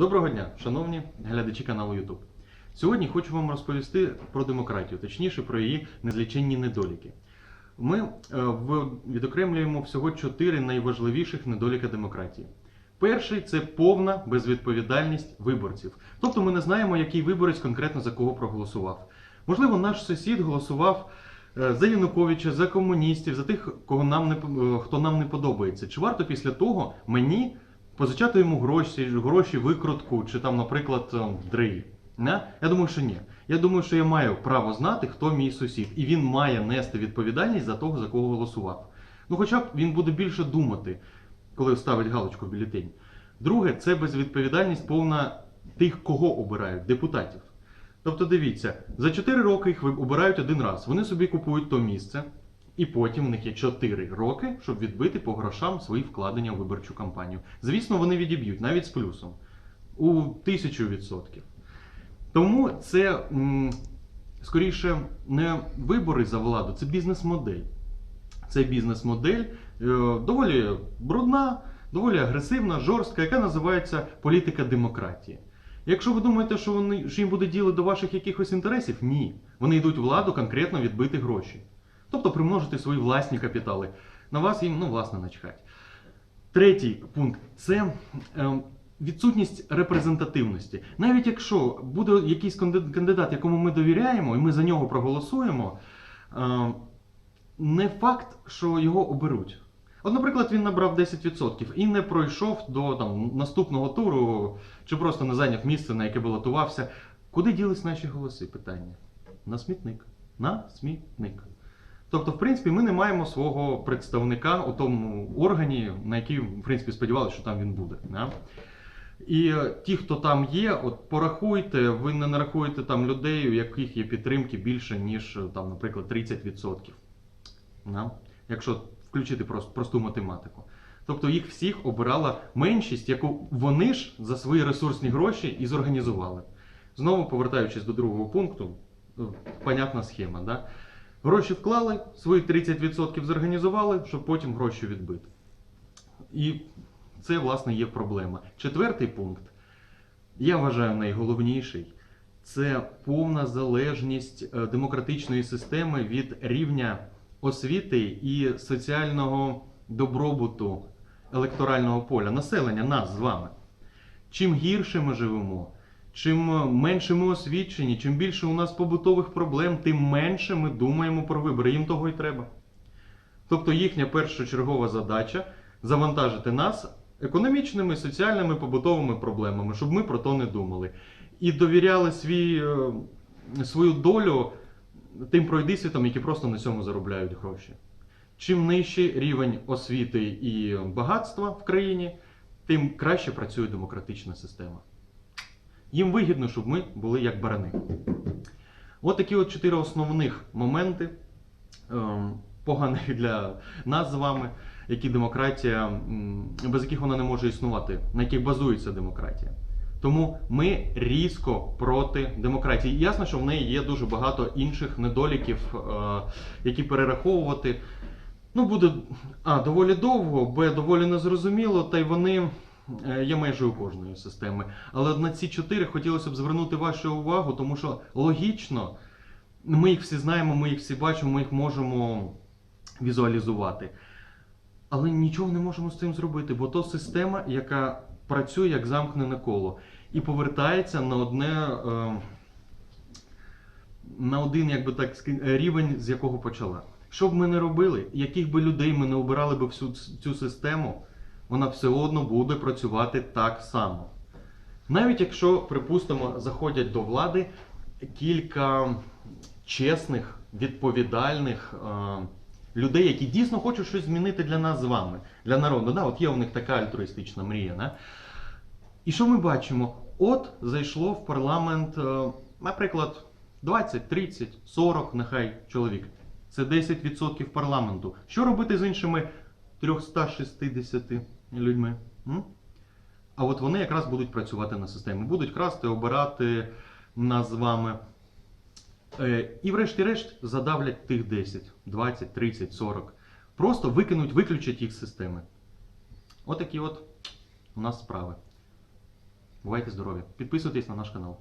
Доброго дня, шановні глядачі каналу YouTube. Сьогодні хочу вам розповісти про демократію, точніше про її незліченні недоліки. Ми е, відокремлюємо всього чотири найважливіших недоліка демократії. Перший це повна безвідповідальність виборців. Тобто ми не знаємо, який виборець конкретно за кого проголосував. Можливо, наш сусід голосував е, за Януковича, за комуністів, за тих, кого нам не, е, хто нам не подобається. Чи варто після того мені позичати йому гроші, гроші, викрутку, чи там, наприклад, е, дрей? Не? Я думаю, що ні. Я думаю, що я маю право знати, хто мій сусід, і він має нести відповідальність за того, за кого голосував. Ну, хоча б він буде більше думати, коли ставить галочку в бюлетень. Друге, це безвідповідальність повна тих, кого обирають, депутатів. Тобто, дивіться, за 4 роки їх обирають один раз. Вони собі купують то місце, і потім в них є 4 роки, щоб відбити по грошам свої вкладення у виборчу кампанію. Звісно, вони відіб'ють навіть з плюсом у тисячу відсотків. Тому це скоріше не вибори за владу, це бізнес-модель. Це бізнес-модель е, доволі брудна, доволі агресивна, жорстка, яка називається політика демократії. Якщо ви думаєте, що вони що їм буде діло до ваших якихось інтересів, ні. Вони йдуть в владу конкретно відбити гроші. Тобто примножити свої власні капітали. На вас їм, ну, власне, начхать. Третій пункт це е, відсутність репрезентативності. Навіть якщо буде якийсь кандидат, якому ми довіряємо, і ми за нього проголосуємо, е, не факт, що його оберуть. От, наприклад, він набрав 10% і не пройшов до там, наступного туру, чи просто не зайняв місце, на яке балотувався. Куди ділись наші голоси? Питання. На смітник. На смітник. Тобто, в принципі, ми не маємо свого представника у тому органі, на який, в принципі, сподівалися, що там він буде. Да? І е, ті, хто там є, от порахуйте, ви не нарахуєте там людей, у яких є підтримки більше, ніж, е, там, наприклад, 30%. Да? Якщо включити просто, просту математику. Тобто їх всіх обирала меншість, яку вони ж за свої ресурсні гроші і зорганізували. Знову повертаючись до другого пункту, е, понятна схема. Да? Гроші вклали, свої 30% зорганізували, щоб потім гроші відбити. І це, власне, є проблема. Четвертий пункт, я вважаю найголовніший, це повна залежність е, демократичної системи від рівня освіти і соціального добробуту електорального поля, населення, нас з вами. Чим гірше ми живемо, чим е, менше ми освічені, чим більше у нас побутових проблем, тим менше ми думаємо про вибори. Їм того й треба. Тобто їхня першочергова задача завантажити нас економічними, соціальними, побутовими проблемами, щоб ми про то не думали. І довіряли свій, е, свою долю тим пройдисвітам, які просто на цьому заробляють гроші. Чим нижчий рівень освіти і багатства в країні, тим краще працює демократична система. Їм вигідно, щоб ми були як барани. От такі от чотири основних моменти, ем, поганих для нас з вами, які демократія, без яких вона не може існувати, на яких базується демократія. Тому ми різко проти демократії. Ясно, що в неї є дуже багато інших недоліків, е, які перераховувати. Ну, буде А, доволі довго, Б, доволі незрозуміло, та й вони є майже у кожної системи. Але на ці чотири хотілося б звернути вашу увагу, тому що логічно ми їх всі знаємо, ми їх всі бачимо, ми їх можемо візуалізувати. Але нічого не можемо з цим зробити, бо то система, яка працює як замкнене коло і повертається на одне. Е, на один, як би так рівень, з якого почала. Що б ми не робили, яких би людей ми не обирали би всю цю систему, вона все одно буде працювати так само. Навіть якщо, припустимо, заходять до влади кілька чесних, відповідальних е, людей, які дійсно хочуть щось змінити для нас з вами, для народу. Да, от є у них така альтруїстична мрія. Да? І що ми бачимо? От зайшло в парламент, е, наприклад, 20, 30, 40, нехай чоловік. Це 10% парламенту. Що робити з іншими 360 людьми? А от вони якраз будуть працювати на системі, будуть красти, обирати нас з вами. Е, І врешті-решт задавлять тих 10, 20, 30, 40. Просто викинуть, виключать їх з системи. Отакі от у нас справи. Бувайте здорові! Підписуйтесь на наш канал.